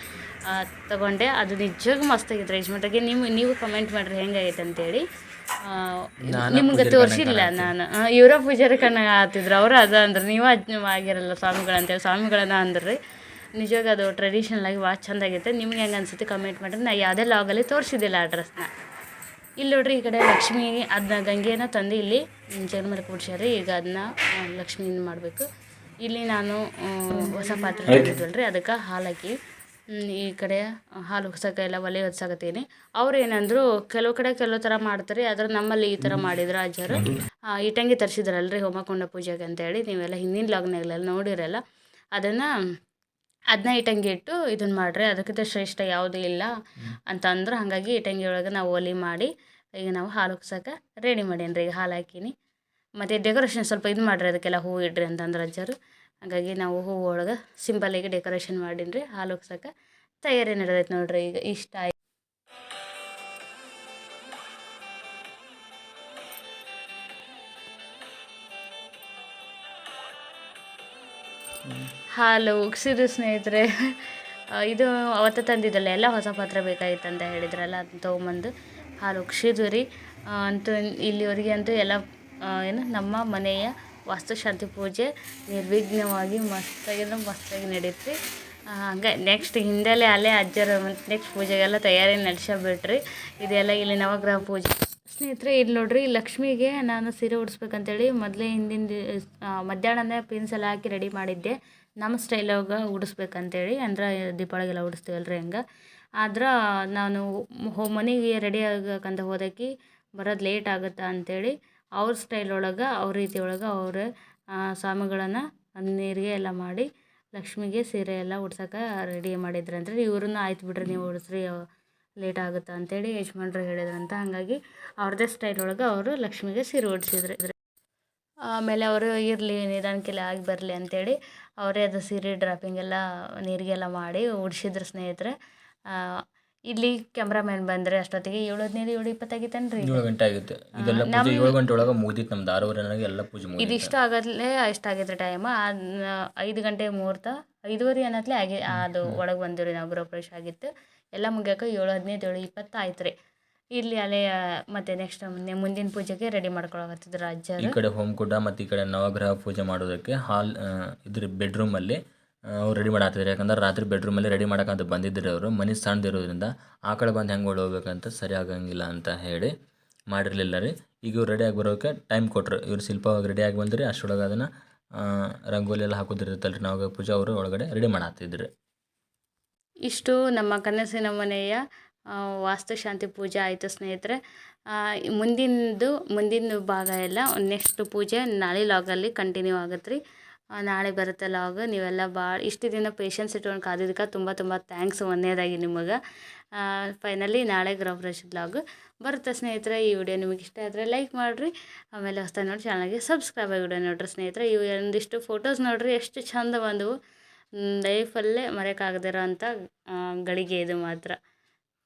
ತಗೊಂಡೆ. ಅದು ನಿಜವಾಗೂ ಮಸ್ತ್ ರೀ ಯಜಮಾನ್ರಿಗೆ ನಿಮ್ಮ ನೀವು ಕಮೆಂಟ್ ಮಾಡಿರಿ ಹೆಂಗಾಗೈತೆ ಅಂತೇಳಿ. ನಿಮ್ಗೆ ತೋರಿಸಿಲ್ಲ ನಾನು. ಇವರ ಪೂಜಾರಿ ಕಣ್ಣಾಗ ಆತಿದ್ರು ಅವರು ಅದು ಅಂದ್ರೆ. ನೀವು ಸ್ವಾಮಿಗಳು ಆಗಿರಲ್ಲ ಸ್ವಾಮಿಗಳಂತೇಳಿ. ಸ್ವಾಮಿಗಳನ್ನ ಅಂದ್ರಿ. ನಿಜವಾಗ ಅದು ಟ್ರೆಡಿಷನಲ್ ಆಗಿ ಭಾಳ ಚಂದ ಆಗೈತೆ. ನಿಮ್ಗೆ ಹೆಂಗೆ ಅನ್ಸುತ್ತೆ ಕಮೆಂಟ್ ಮಾಡಿರಿ. ನಾ ಯಾವುದೇ ಲಾಗಲ್ಲಿ ತೋರಿಸಿದ್ದಿಲ್ಲ ಆ ಡ್ರೆಸ್ನ ಇಲ್ಲಿ ನೋಡ್ರಿ ಈ ಕಡೆ ಲಕ್ಷ್ಮಿ ಅದನ್ನ ಗಂಗೆನ ತಂದು ಇಲ್ಲಿ ಜನ್ಮಕ್ಕೆ ಮೇಲೆ ಕೂಡ್ಸ್ಯಾರಿ ಈಗ ಅದನ್ನ ಲಕ್ಷ್ಮಿನ ಮಾಡಬೇಕು. ಇಲ್ಲಿ ನಾನು ಹೊಸ ಪಾತ್ರೆ ತಂದಿದ್ವಲ್ರಿ ಅದಕ್ಕೆ ಹಾಲು ಹಾಕಿ ಈ ಕಡೆ ಹಾಲು ಹೊಸಕ ಎಲ್ಲ ಒಲೆ ಹೊಸಕತ್ತೀನಿ ಅವ್ರು ಏನಂದ್ರು ಕೆಲವು ಕಡೆ ಕೆಲವು ಥರ ಮಾಡ್ತಾರೆ. ಆದ್ರೆ ನಮ್ಮಲ್ಲಿ ಈ ಥರ ಮಾಡಿದ್ರು ಅಜ್ಜರು ಇಟ್ಟಂಗಿ ತರಿಸಿದ್ರಲ್ರಿ ಹೋಮಕೊಂಡ ಪೂಜೆಗೆ ಅಂತೇಳಿ. ನೀವೆಲ್ಲ ಹಿಂದಿನ ಲಾಗ್ನಾಗೆಲ್ಲ ನೋಡಿರಲ್ಲ. ಅದನ್ನು ಅದನ್ನ ಇಟ್ಟಂಗಿ ಇಟ್ಟು ಇದನ್ನ ಮಾಡ್ರಿ ಅದಕ್ಕಿಂತ ಶ್ರೇಷ್ಠ ಯಾವುದೂ ಇಲ್ಲ ಅಂತ ಅಂದ್ರು. ಹಾಗಾಗಿ ಇಟ್ಟಂಗಿ ಒಳಗೆ ನಾವು ಒಲೆ ಮಾಡಿ, ಈಗ ನಾವು ಹಾಲು ಉಗ್ಸಕ್ಕೆ ರೆಡಿ ಮಾಡೀನಿ ರೀ ಈಗ ಹಾಲು ಹಾಕೀನಿ. ಮತ್ತು ಡೆಕೋರೇಷನ್ ಸ್ವಲ್ಪ ಇದು ಮಾಡಿರಿ, ಅದಕ್ಕೆಲ್ಲ ಹೂವು ಇಡ್ರಿ ಅಂತಂದ್ರೆ ಅಜ್ಜರು. ಹಾಗಾಗಿ ನಾವು ಹೂವು ಒಳಗೆ ಸಿಂಪಲ್ಲಾಗಿ ಡೆಕೋರೇಷನ್ ಮಾಡೀನಿ ರೀ ಹಾಲು ಉಗ್ಸಕ್ಕೆ ತಯಾರಿ ನಡೆದೈತೆ ನೋಡಿರಿ. ಈಗ ಇಷ್ಟ ಆಯ್ತು ಹಾಲು ಉಗಿಸಿದ್ರು ಸ್ನೇಹಿತರೆ ಇದು ಅವತ್ತು ತಂದಿದ್ದಲ್ಲ, ಎಲ್ಲ ಹೊಸ ಪಾತ್ರೆ ಬೇಕಾಗಿತ್ತು ಅಂತ ಹೇಳಿದ್ರಲ್ಲ, ಅದನ್ನ ತೊಗೊಂಬಂದು ಹಾಲು ಉಗಿಸಿದ್ವಿ ರೀ. ಅಂತೂ ಇಲ್ಲಿವರೆಗೆ ಅಂತೂ ಎಲ್ಲ ಏನು, ನಮ್ಮ ಮನೆಯ ವಾಸ್ತುಶಾಂತಿ ಪೂಜೆ ನಿರ್ವಿಘ್ನವಾಗಿ ಮಸ್ತಾಗಿಂದ ಮಸ್ತಾಗಿ ನಡೀತು ಹಂಗೆ ನೆಕ್ಸ್ಟ್ ಹಿಂದೆಲೆ ಅಲ್ಲೇ ಅಜ್ಜರ ನೆಕ್ಸ್ಟ್ ಪೂಜೆಗೆಲ್ಲ ತಯಾರಿ ನಡೆಸಬಿಟ್ರಿ ಇದೆಲ್ಲ ಇಲ್ಲಿ ನವಗ್ರಹ ಪೂಜೆ. ಸ್ನೇಹಿತರೆ, ಇಲ್ಲಿ ನೋಡ್ರಿ, ಲಕ್ಷ್ಮಿಗೆ ನಾನು ಸೀರೆ ಉಡಿಸ್ಬೇಕಂತೇಳಿ ಮೊದಲೇ ಹಿಂದಿನ ಮಧ್ಯಾಹ್ನನೇ ಪಿನ್ಸ್ ಎಲ್ಲ ಹಾಕಿ ರೆಡಿ ಮಾಡಿದ್ದೆ. ನಮ್ಮ ಸ್ಟೈಲಾಗ ಉಡಿಸ್ಬೇಕಂತೇಳಿ ಅಂದ್ರೆ ದೀಪಾವಳಿಗೆಲ್ಲ ಉಡಿಸ್ತೀವಲ್ರಿ ಹಂಗೆ. ಆದ್ರೆ ನಾನು ಮನೆಗೆ ರೆಡಿ ಆಗಕ್ಕಂತ ಹೋದಕ್ಕೆ ಬರೋದು ಲೇಟ್ ಆಗುತ್ತಾ ಅಂಥೇಳಿ ಅವ್ರ ಸ್ಟೈಲ್ ಒಳಗೆ, ಅವ್ರ ರೀತಿ ಒಳಗೆ ಅವ್ರ ಸ್ವಾಮಿಗಳನ್ನು ನೀರಿಗೆ ಎಲ್ಲ ಮಾಡಿ ಲಕ್ಷ್ಮಿಗೆ ಸೀರೆ ಎಲ್ಲ ಉಡ್ಸಕ್ಕೆ ರೆಡಿ ಮಾಡಿದ್ರಂತ್ರಿ. ಇವ್ರನ್ನ ಆಯ್ತು ಬಿಡ್ರಿ ನೀವು ಉಡಿಸ್ರಿ ಲೇಟ್ ಆಗುತ್ತೆ ಅಂತೇಳಿ ಯಜಮಾನ್ರು ಹೇಳಿದ್ರಂತ. ಹಾಗಾಗಿ ಅವ್ರದ್ದೇ ಸ್ಟೈಲ್ ಒಳಗೆ ಅವರು ಲಕ್ಷ್ಮಿಗೆ ಸೀರೆ ಉಡ್ಸಿದ್ರು. ಆಮೇಲೆ ಅವರು ಇರಲಿ, ನಿಧಾನಕ್ಕೆಲ್ಲ ಆಗಿ ಬರಲಿ ಅಂತೇಳಿ ಅವರೇ ಅದು ಸೀರೆ ಡ್ರಾಪಿಂಗ್ ಎಲ್ಲ ನೀರಿಗೆಲ್ಲ ಮಾಡಿ ಉಡ್ಸಿದ್ರು ಸ್ನೇಹಿತರೆ. ಇಲ್ಲಿ ಕ್ಯಾಮ್ರಾಮ್ಯಾನ್ ಬಂದರೆ ಅಷ್ಟೊತ್ತಿಗೆ ಏಳು ಹದಿನೈದು ಏಳು ಇಪ್ಪತ್ತಾಗಿತ್ತೇನು ರೀ ಏಳು ಗಂಟೆ ಆಗಿತ್ತು. ಇದೆಲ್ಲ ಪೂಜೆ ಏಳು ಗಂಟೆ ಒಳಗೆ ಮುಗಿದಿತ್ತು ನಮ್ಮ ಆರೂವರೆ ನನಗೆ ಎಲ್ಲ ಪೂಜೆ ಮುಗಿದು ಇದಿಷ್ಟು ಆಗತ್ಲೇ ಇಷ್ಟ ಟೈಮ್ ಐದು ಗಂಟೆ ಮುಹೂರ್ತ ಐದುವರೆ ಅನ್ನತ್ಲೆ ಆಗಿ ಅದು ಒಳಗೆ ಬಂದಿವ್ರಿ ನಾವು ಗೃಹ ಪ್ರವೇಶ ಆಗಿತ್ತು. ಎಲ್ಲ ಮುಗಿಯೋಕೆ ಏಳು ಹದಿನೈದು ಏಳು ಇಪ್ಪತ್ತು ಆಯ್ತು ರೀ ಇಲ್ಲಿ ಅಲ್ಲೇ ಮತ್ತೆ ನೆಕ್ಸ್ಟ್ ಮುಂದಿನ ಪೂಜೆಗೆ ರೆಡಿ ಮಾಡ್ಕೊಳಕತ್ತಿದ್ರು ಈ ಕಡೆ ಹೋಮ್ ಕೂಡ ಮತ್ತು ಈ ಕಡೆ ನವಗ್ರಹ ಪೂಜೆ ಮಾಡೋದಕ್ಕೆ ಹಾಲ್ ಇದ್ರ ಬೆಡ್ರೂಮಲ್ಲಿ ಅವ್ರು ರೆಡಿ ಮಾಡಾತಿದ್ರು ಯಾಕಂದ್ರೆ ರಾತ್ರಿ ಬೆಡ್ರೂಮಲ್ಲಿ ರೆಡಿ ಮಾಡೋಕ್ಕಂತ ಬಂದಿದ್ದರು ಅವರು. ಮನೆ ಸಣ್ಣದಿರೋದ್ರಿಂದ ಆ ಕಡೆ ಬಂದು ಹೆಂಗೆ ಹೋಗ್ಬೇಕಂತ ಸರಿ ಆಗಂಗಿಲ್ಲ ಅಂತ ಹೇಳಿ ಮಾಡಿರಲಿಲ್ಲ ರೀ. ಈಗ ಇವ್ರು ರೆಡಿಯಾಗಿ ಬರೋಕೆ ಟೈಮ್ ಕೊಟ್ಟರು ಇವ್ರು ಶಿಲ್ಪವಾಗಿ ರೆಡಿಯಾಗಿ ಬಂದ್ರಿ ಅಷ್ಟರೊಳಗೆ ಅದನ್ನು ರಂಗೋಲಿ ಎಲ್ಲ ಹಾಕೋದಿರುತ್ತಲ್ರಿ ನವಗ್ರಹ ಪೂಜೆ. ಅವರು ಒಳಗಡೆ ರೆಡಿ ಮಾಡಾತಿದ್ರು. ಇಷ್ಟು ನಮ್ಮ ಕನಸಿನ ಮನೆಯ ವಾಸ್ತುಶಾಂತಿ ಪೂಜೆ ಆಯಿತು ಸ್ನೇಹಿತರೆ. ಮುಂದಿನದು ಮುಂದಿನ ಭಾಗ ಎಲ್ಲ ನೆಕ್ಸ್ಟ್ ಪೂಜೆ ನಾಳೆ ಲಾಗಲ್ಲಿ ಕಂಟಿನ್ಯೂ ಆಗತ್ತೆ ರೀ ನಾಳೆ ಬರುತ್ತೆ ಲಾಗ್ ನೀವೆಲ್ಲ ಭಾಳ ಇಷ್ಟು ದಿನ ಪೇಷನ್ಸ್ ಇಟ್ಕೊಂಡು ಕಾದಿದ್ದಕ್ಕೆ ತುಂಬ ತುಂಬ ಥ್ಯಾಂಕ್ಸ್ ಒಂದನೇದಾಗಿ ನಿಮಗೆ. ಫೈನಲಿ ನಾಳೆ ಗೃಹಪ್ರವೇಶದ ಲಾಗ್ ಬರುತ್ತೆ ಸ್ನೇಹಿತರೆ. ಈ ವಿಡಿಯೋ ನಿಮಗೆ ಇಷ್ಟ ಆದರೆ ಲೈಕ್ ಮಾಡಿರಿ. ಆಮೇಲೆ ಹೊಸ ನೋಡಿ ಚಾನಲ್ಗೆ ಸಬ್ಸ್ಕ್ರೈಬ್ ವಿಡಿಯೋ ನೋಡಿರಿ ಸ್ನೇಹಿತರೆ. ಇವು ಒಂದಿಷ್ಟು ಫೋಟೋಸ್ ನೋಡಿರಿ ಎಷ್ಟು ಚಂದ ಬಂದವು. ಲೈಫಲ್ಲೇ ಮರೆಯೋಕ್ಕಾಗದಿರೋ ಅಂಥ ಗಳಿಗೆ ಇದು ಮಾತ್ರ.